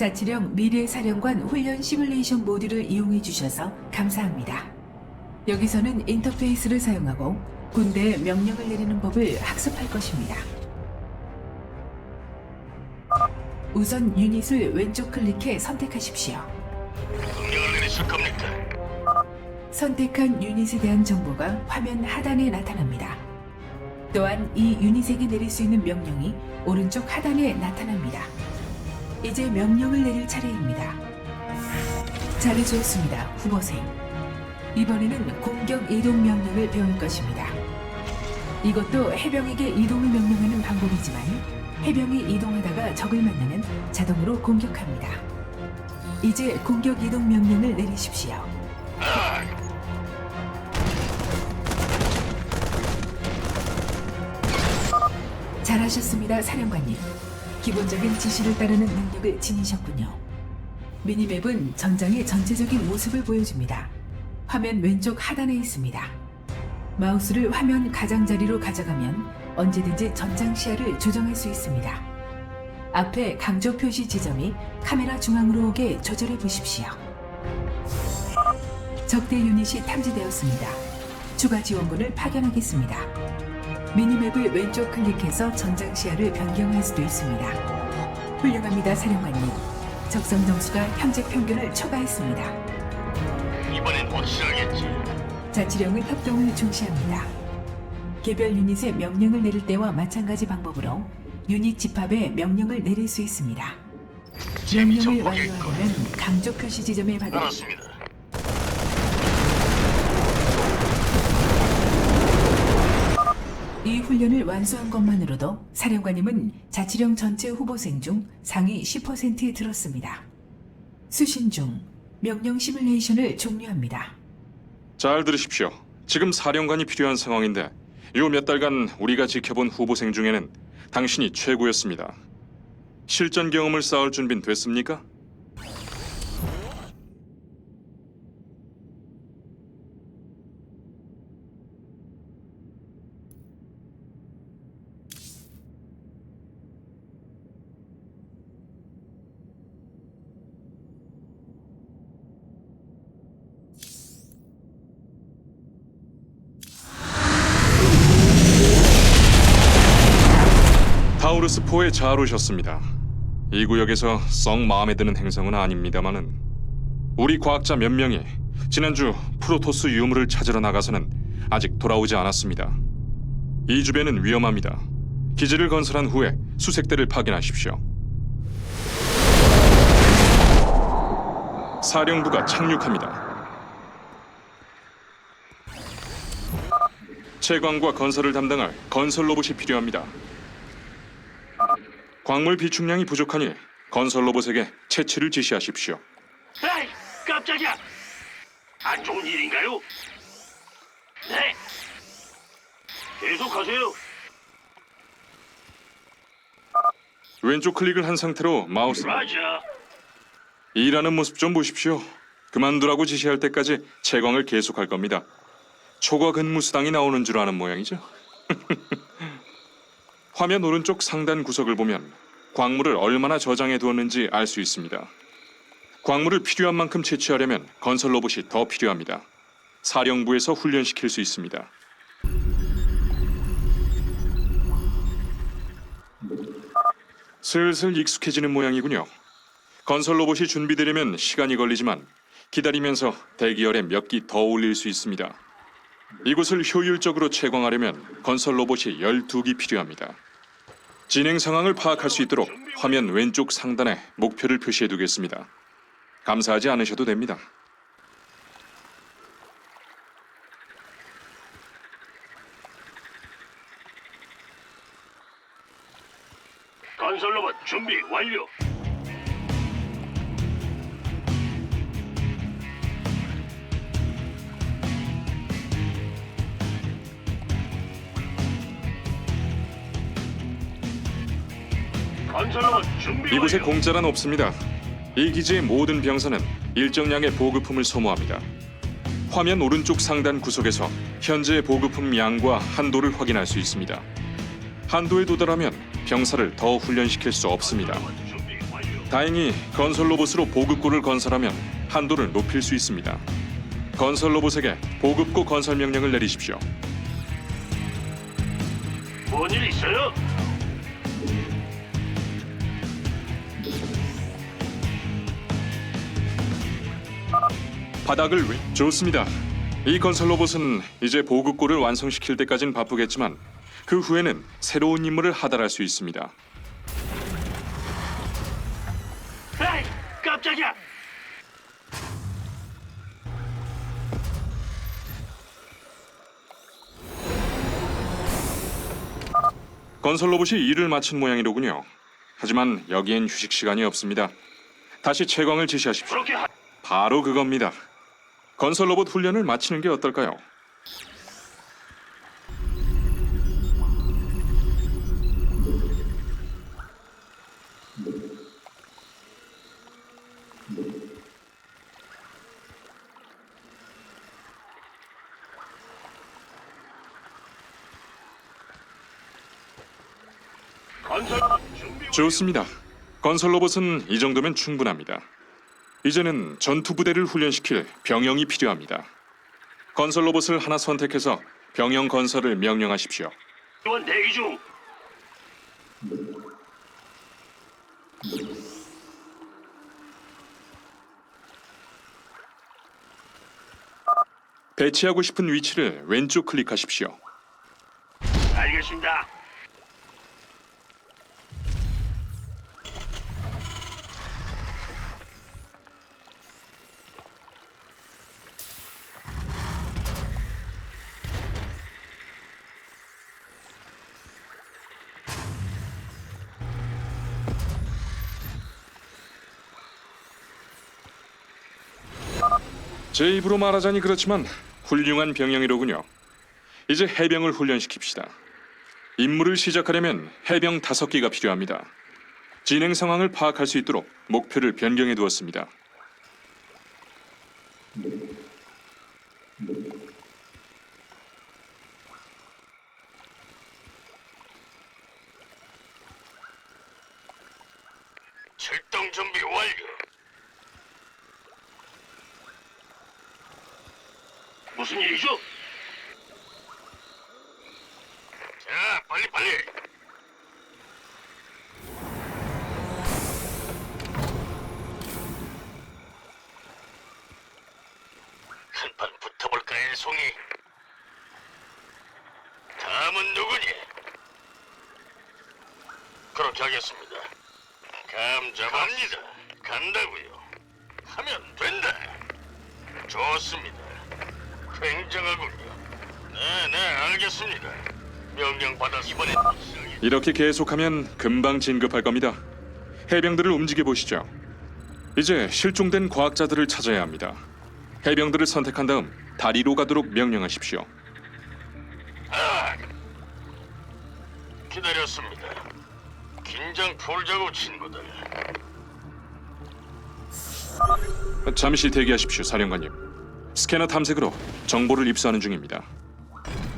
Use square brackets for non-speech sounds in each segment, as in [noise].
자치령 미래사령관 훈련 시뮬레이션 모듈을 이용해 주셔서 감사합니다. 여기서는 인터페이스를 사용하고 군대에 명령을 내리는 법을 학습할 것입니다. 우선 유닛을 왼쪽 클릭해 선택하십시오. 명령을 내리실 겁니까? 선택한 유닛에 대한 정보가 화면 하단에 나타납니다. 또한 이 유닛에게 내릴 수 있는 명령이 오른쪽 하단에 나타납니다. 이제 명령을 내릴 차례입니다. 잘해주었습니다, 후보생. 이번에는 공격 이동 명령을 배울 것입니다. 이것도 해병에게 이동을 명령하는 방법이지만 해병이 이동하다가 적을 만나면 자동으로 공격합니다. 이제 공격 이동 명령을 내리십시오. 잘하셨습니다, 사령관님. 기본적인 지시를 따르는 능력을 지니셨군요. 미니맵은 전장의 전체적인 모습을 보여줍니다. 화면 왼쪽 하단에 있습니다. 마우스를 화면 가장자리로 가져가면 언제든지 전장 시야를 조정할 수 있습니다. 앞에 강조 표시 지점이 카메라 중앙으로 오게 조절해 보십시오. 적대 유닛이 탐지되었습니다. 추가 지원군을 파견하겠습니다. 미니맵을 왼쪽 클릭해서 전장 시야를 변경할 수도 있습니다. 훌륭합니다, 사령관님. 적성 점수가 현재 평균을 초과했습니다. 이번엔 확실하겠지. 자치령은 협동을 중시합니다. 개별 유닛의 명령을 내릴 때와 마찬가지 방법으로 유닛 집합에 명령을 내릴 수 있습니다. 재미 좀 명령을 보겠군. 완료하려면 강조 표시 지점에 받은 알았습니다. 이 훈련을 완수한 것만으로도 사령관님은 자치령 전체 후보생 중 상위 10%에 들었습니다. 수신 중 명령 시뮬레이션을 종료합니다. 잘 들으십시오. 지금 사령관이 필요한 상황인데 요 몇 달간 우리가 지켜본 후보생 중에는 당신이 최고였습니다. 실전 경험을 쌓을 준비는 됐습니까? 타우르스 포에 잘 오셨습니다. 이 구역에서 썩 마음에 드는 행성은 아닙니다만은 우리 과학자 몇 명이 지난주 프로토스 유물을 찾으러 나가서는 아직 돌아오지 않았습니다. 이 주변은 위험합니다. 기지를 건설한 후에 수색대를 파견하십시오. 사령부가 착륙합니다. 채광과 건설을 담당할 건설 로봇이 필요합니다. 광물 비축량이 부족하니 건설 로봇에게 채취를 지시하십시오. 에이, 깜짝이야. 안 좋은 일인가요? 네. 계속하세요. 왼쪽 클릭을 한 상태로 마우스 라자. 일하는 모습 좀 보십시오. 그만두라고 지시할 때까지 채광을 계속할 겁니다. 초과 근무 수당이 나오는 줄 아는 모양이죠. [laughs] 화면 오른쪽 상단 구석을 보면 광물을 얼마나 저장해 두었는지 알 수 있습니다. 광물을 필요한 만큼 채취하려면 건설 로봇이 더 필요합니다. 사령부에서 훈련시킬 수 있습니다. 슬슬 익숙해지는 모양이군요. 건설 로봇이 준비되려면 시간이 걸리지만 기다리면서 대기열에 몇 기 더 올릴 수 있습니다. 이곳을 효율적으로 채광하려면 건설 로봇이 12기 필요합니다. 진행 상황을 파악할 수 있도록 화면 왼쪽 상단에 목표를 표시해 두겠습니다. 감사하지 않으셔도 됩니다. 건설 로봇 준비 완료. 건설 로봇 준비 이곳에 완료. 공짜란 없습니다. 이 기지의 모든 병사는 일정량의 보급품을 소모합니다. 화면 오른쪽 상단 구석에서 현재의 보급품 양과 한도를 확인할 수 있습니다. 한도에 도달하면 병사를 더 훈련시킬 수 없습니다. 준비 완료. 다행히 건설 로봇으로 보급고를 건설하면 한도를 높일 수 있습니다. 건설 로봇에게 보급고 건설 명령을 내리십시오. 뭔일 있어요? 바닥을 왜? 좋습니다. 이 건설 로봇은 이제 보급고를 완성시킬 때까진 바쁘겠지만 그 후에는 새로운 임무를 하달할 수 있습니다. 에이, 깜짝이야. 건설 로봇이 일을 마친 모양이로군요. 하지만 여기엔 휴식 시간이 없습니다. 다시 채광을 지시하십시오. 그렇게 하... 바로 그겁니다. 건설 로봇 훈련을 마치는 게 어떨까요? 좋습니다. 건설 로봇은 이 정도면 충분합니다. 이제는 전투 부대를 훈련시킬 병영이 필요합니다. 건설 로봇을 하나 선택해서 병영 건설을 명령하십시오. 원 대기 중. 배치하고 싶은 위치를 왼쪽 클릭하십시오. 알겠습니다. 제 입으로 말하자니 그렇지만 훌륭한 병영이로군요. 이제 해병을 훈련시킵시다. 임무를 시작하려면 해병 다섯 기가 필요합니다. 진행 상황을 파악할 수 있도록 목표를 변경해 두었습니다. 출동 준비 완료. 무슨 일이죠? 자, 빨리 빨리. 한판 붙어볼까, 일송이? 다음은 누구니? 그렇게 하겠습니다. 감 잡합니다. 간다고요. 하면 된다. 좋습니다. 굉장하군요. 네, 네, 알겠습니다. 명령 받아 확실하게 이렇게 계속하면 금방 진급할 겁니다. 해병들을 움직여 보시죠. 이제 실종된 과학자들을 찾아야 합니다. 해병들을 선택한 다음 다리로 가도록 명령하십시오. 기다렸습니다. 긴장 풀자고 친구들. 잠시 대기하십시오, 사령관님. 스캐너 탐색으로 정보를 입수하는 중입니다.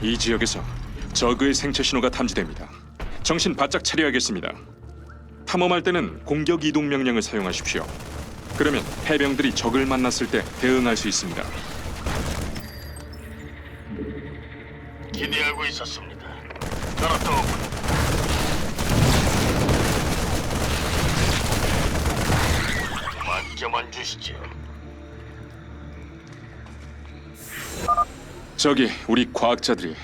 이 지역에서 저그의 생체 신호가 탐지됩니다. 정신 바짝 차려야겠습니다. 탐험할 때는 공격 이동 명령을 사용하십시오. 그러면 해병들이 적을 만났을 때 대응할 수 있습니다. 기대하고 있었습니다. 따라또 맡겨만 주시죠. 저기 우리 과학자들이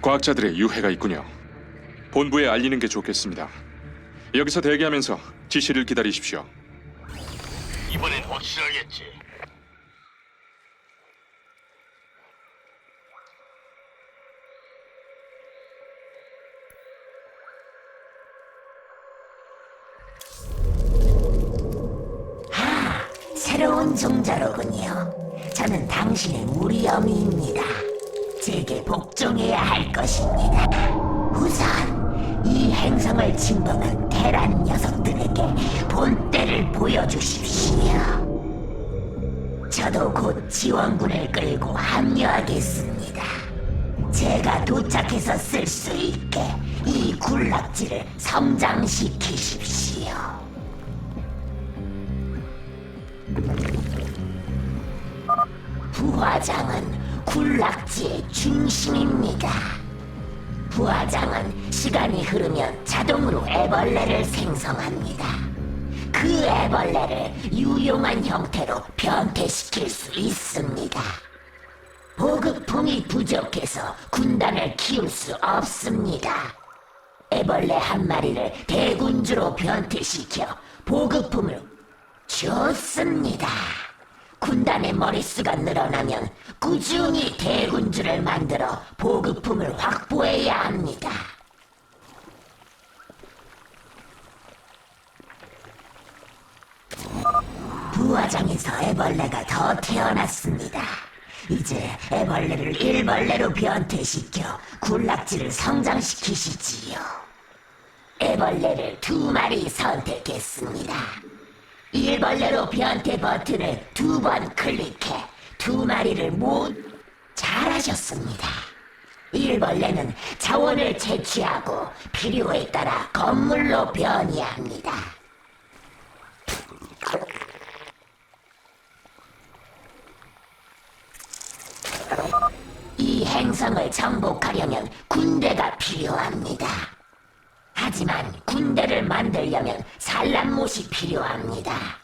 과학자들의 유해가 있군요. 본부에 알리는 게 좋겠습니다. 여기서 대기하면서 지시를 기다리십시오. 이번엔 확실하겠지. 새로운 종자로군요. 저는 당신의 무리엄이입니다. 제게 복종해야 할 것입니다. 우선 이 행성을 침범한 테란 녀석들에게 본때를 보여주십시오. 저도 곧 지원군을 끌고 합류하겠습니다. 제가 도착해서 쓸 수 있게 이 군락지를 성장시키십시오. 부화장은 군락지의 중심입니다. 부화장은 시간이 흐르면 자동으로 애벌레를 생성합니다. 그 애벌레를 유용한 형태로 변태시킬 수 있습니다. 보급품이 부족해서 군단을 키울 수 없습니다. 애벌레 한 마리를 대군주로 변태시켜 보급품을 좋습니다. 군단의 머릿수가 늘어나면 꾸준히 대군주를 만들어 보급품을 확보해야 합니다. 부화장에서 애벌레가 더 태어났습니다. 이제 애벌레를 일벌레로 변태시켜 군락지를 성장시키시지요. 애벌레를 두 마리 선택했습니다. 일벌레로 변태 버튼을 두 번 클릭해 두 마리를 못 잘하셨습니다. 일벌레는 자원을 채취하고 필요에 따라 건물로 변이합니다. 이 행성을 정복하려면 군대가 필요합니다. 하지만 군대를 만들려면 산란못이 필요합니다.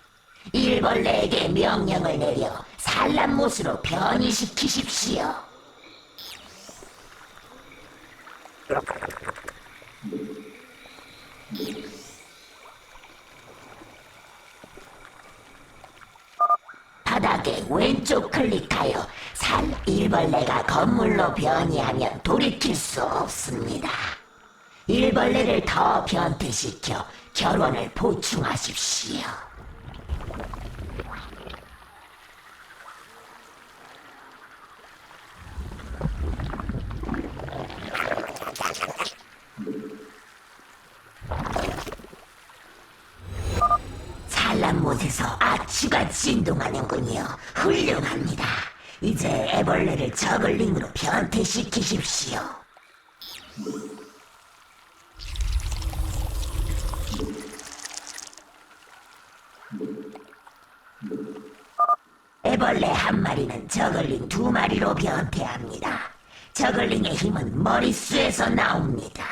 일벌레에게 명령을 내려 산란못으로 변이시키십시오. 바닥에 왼쪽 클릭하여 산 일벌레가 건물로 변이하면 돌이킬 수 없습니다. 일벌레를 더 변태시켜 결혼을 보충하십시오. 산란못에서 아추가 진동하는군요. 훌륭합니다. 이제 애벌레를 저글링으로 변태시키십시오. 애벌레 한 마리는 저글링 두 마리로 변태합니다. 저글링의 힘은 머릿수에서 나옵니다.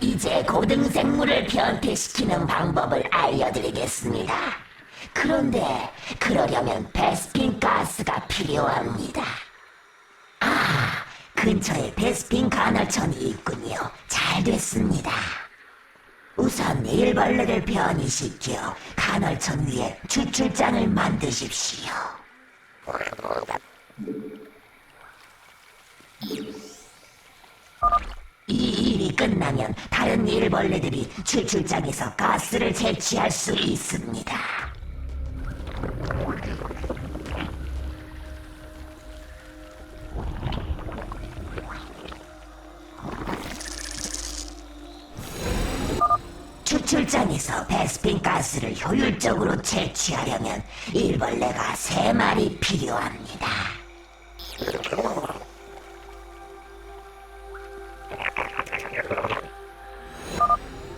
이제 고등생물을 변태시키는 방법을 알려드리겠습니다. 그런데 그러려면 베스핀 가스가 필요합니다. 아, 근처에 베스핀 간헐천이 있군요. 잘 됐습니다. 우선 일벌레를 변이시켜 간헐천 위에 추출장을 만드십시오. 이 일이 끝나면 다른 일벌레들이 추출장에서 가스를 채취할 수 있습니다. 추출장에서 베스핀 가스를 효율적으로 채취하려면 일벌레가 세 마리 필요합니다.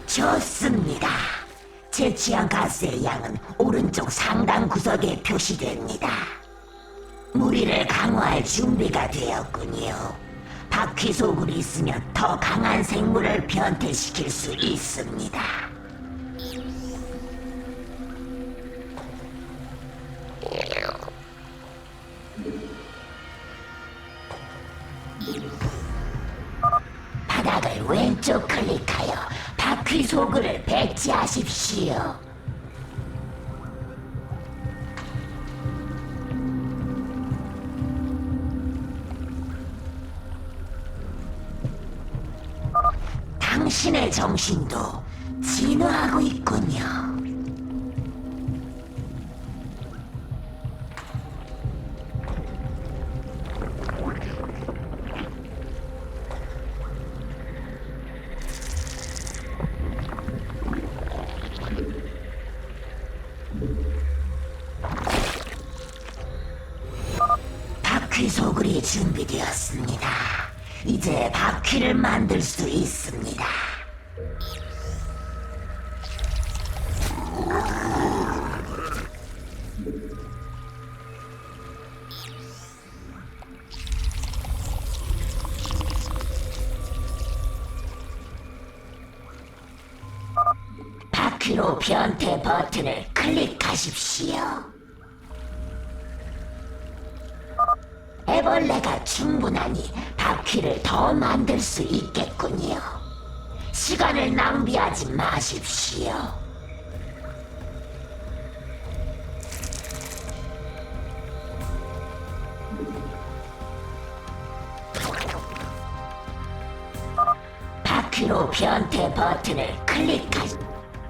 좋습니다. 채취한 가스의 양은 오른쪽 상단 구석에 표시됩니다. 무리를 강화할 준비가 되었군요. 바퀴 속을 있으면 더 강한 생물을 변태시킬 수 있습니다. 왼쪽 클릭하여 바퀴 소굴을 배치하십시오. 당신의 정신도 진화하고 있군요. 준비되었습니다. 이제 바퀴를 만들 수 있습니다. 바퀴로 변태 버튼을 클릭하십시오. 벌레가 충분하니 바퀴를 더 만들 수 있겠군요. 시간을 낭비하지 마십시오. 바퀴로 변태 버튼을 클릭하시.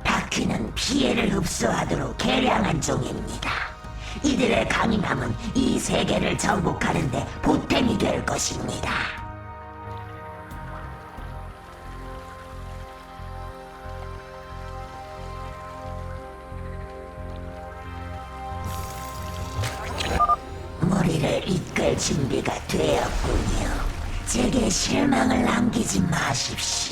바퀴는 피해를 흡수하도록 개량한 종입니다. 이들의 강인함은 이 세계를 정복하는 데 보탬이 될 것입니다. 무리를 이끌 준비가 되었군요. 제게 실망을 남기지 마십시오.